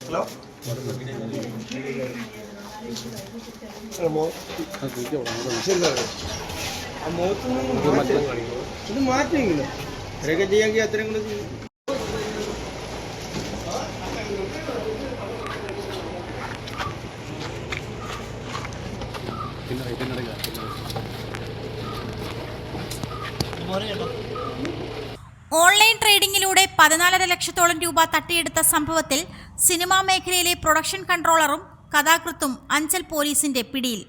Hello ഇത് മാറ്റിയെങ്കിലും ഇത്രയൊക്കെ ചെയ്യാമെങ്കിൽ അത്രയും കൂടെ പിന്നെ ഇതിനിടയ്ക്ക് ഓൺലൈൻ ട്രേഡിംഗിലൂടെ പതിനാലര ലക്ഷത്തോളം രൂപ തട്ടിയെടുത്ത സംഭവത്തിൽ സിനിമാ മേഖലയിലെ പ്രൊഡക്ഷൻ കൺട്രോളറും കഥാകൃത്തും അഞ്ചൽ പോലീസിന്റെ പിടിയിൽ.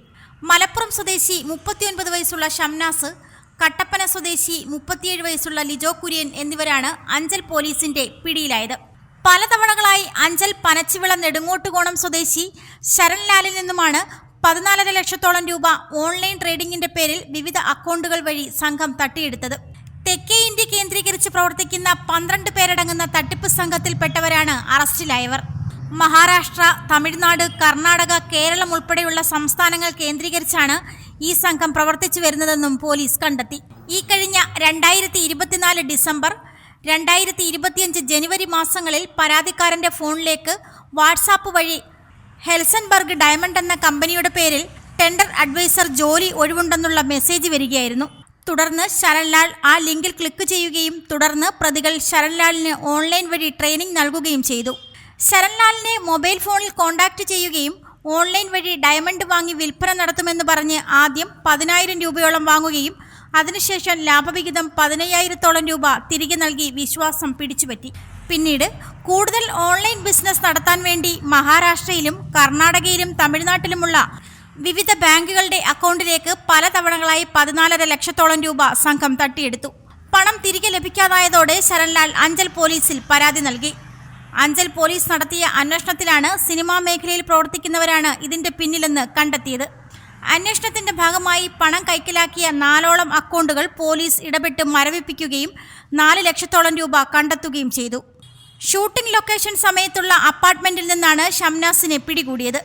മലപ്പുറം സ്വദേശി മുപ്പത്തിയൊൻപത് വയസ്സുള്ള ഷംനാസ് കട്ടപ്പന സ്വദേശി മുപ്പത്തിയേഴ് വയസ്സുള്ള ലിജോ കുര്യൻ എന്നിവരാണ് അഞ്ചൽ പോലീസിന്റെ പിടിയിലായത്. പലതവണകളായി അഞ്ചൽ പനച്ചിവിള നെടുങ്ങോട്ടുകോണം സ്വദേശി ശരൺലാലിൽ നിന്നുമാണ് പതിനാലര ലക്ഷത്തോളം രൂപ ഓൺലൈൻ ട്രേഡിംഗിന്റെ പേരിൽ വിവിധ അക്കൗണ്ടുകൾ വഴി സംഘം തട്ടിയെടുത്തത്. തെക്കേ ഇന്ത്യ കേന്ദ്രീകരിച്ച് പ്രവർത്തിക്കുന്ന പന്ത്രണ്ട് പേരടങ്ങുന്ന തട്ടിപ്പ് സംഘത്തിൽപ്പെട്ടവരാണ് അറസ്റ്റിലായവർ. മഹാരാഷ്ട്ര തമിഴ്നാട് കർണാടക കേരളം ഉൾപ്പെടെയുള്ള സംസ്ഥാനങ്ങൾ കേന്ദ്രീകരിച്ചാണ് ഈ സംഘം പ്രവർത്തിച്ചു വരുന്നതെന്നും പോലീസ് കണ്ടെത്തി. ഈ കഴിഞ്ഞ രണ്ടായിരത്തി ഇരുപത്തിനാല് ഡിസംബർ രണ്ടായിരത്തി ഇരുപത്തിയഞ്ച് ജനുവരി മാസങ്ങളിൽ പരാതിക്കാരന്റെ ഫോണിലേക്ക് വാട്സാപ്പ് വഴി ഹെൽസൻബർഗ് ഡയമണ്ട് എന്ന കമ്പനിയുടെ പേരിൽ ടെൻഡർ അഡ്വൈസർ ജോലി ഒഴിവുണ്ടെന്നുള്ള മെസ്സേജ് വരികയായിരുന്നു. തുടർന്ന് ശരൺലാൽ ആ ലിങ്കിൽ ക്ലിക്ക് ചെയ്യുകയും തുടർന്ന് പ്രതികൾ ശരൺലാലിന് ഓൺലൈൻ വഴി ട്രെയിനിങ് നൽകുകയും ചെയ്തു. ശരൺലാലിനെ മൊബൈൽ ഫോണിൽ കോൺടാക്റ്റ് ചെയ്യുകയും ഓൺലൈൻ വഴി ഡയമണ്ട് വാങ്ങി വിൽപ്പന നടത്തുമെന്ന് പറഞ്ഞ് ആദ്യം പതിനായിരം രൂപയോളം വാങ്ങുകയും അതിനുശേഷം ലാഭവിഹിതം പതിനയ്യായിരത്തോളം രൂപ തിരികെ നൽകി വിശ്വാസം പിടിച്ചുപറ്റി. പിന്നീട് കൂടുതൽ ഓൺലൈൻ ബിസിനസ് നടത്താൻ വേണ്ടി മഹാരാഷ്ട്രയിലും കർണാടകയിലും തമിഴ്നാട്ടിലുമുള്ള വിവിധ ബാങ്കുകളുടെ അക്കൗണ്ടിലേക്ക് പല തവണകളായി പതിനാലര ലക്ഷത്തോളം രൂപ സംഘം തട്ടിയെടുത്തു. പണം തിരികെ ലഭിക്കാതായതോടെ ശരൺലാൽ അഞ്ചൽ പോലീസിൽ പരാതി നൽകി. അഞ്ചൽ പോലീസ് നടത്തിയ അന്വേഷണത്തിലാണ് സിനിമാ മേഖലയിൽ പ്രവർത്തിക്കുന്നവരാണ് ഇതിന്റെ പിന്നിലെന്ന് കണ്ടെത്തിയത്. അന്വേഷണത്തിന്റെ ഭാഗമായി പണം കൈക്കലാക്കിയ നാലോളം അക്കൗണ്ടുകൾ പോലീസ് ഇടപെട്ട് മരവിപ്പിക്കുകയും നാല് ലക്ഷത്തോളം രൂപ കണ്ടെത്തുകയും ചെയ്തു. ഷൂട്ടിംഗ് ലൊക്കേഷൻ സമയത്തുള്ള അപ്പാർട്ട്മെന്റിൽ നിന്നാണ് ഷംനാസിനെ പിടികൂടിയത്.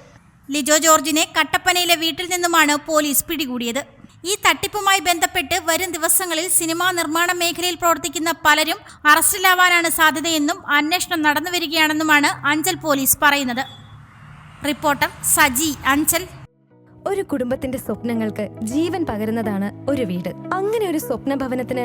ലിജോ ജോർജിനെ കട്ടപ്പനയിലെ വീട്ടിൽ നിന്നുമാണ് പോലീസ് പിടികൂടിയത്. ഈ തട്ടിപ്പുമായി ബന്ധപ്പെട്ട് വരും ദിവസങ്ങളിൽ സിനിമാ നിർമ്മാണ മേഖലയിൽ പ്രവർത്തിക്കുന്ന പലരും അറസ്റ്റിലാവാനാണ് സാധ്യതയെന്നും അന്വേഷണം നടന്നുവരികയാണെന്നുമാണ് അഞ്ചൽ പോലീസ് പറയുന്നത്. റിപ്പോർട്ടർ സജി അഞ്ചൽ. ഒരു കുടുംബത്തിന്റെ സ്വപ്നങ്ങൾക്ക് ജീവൻ പകരുന്നതാണ് ഒരു വീട്. അങ്ങനെ ഒരു സ്വപ്ന ഭവനത്തിന്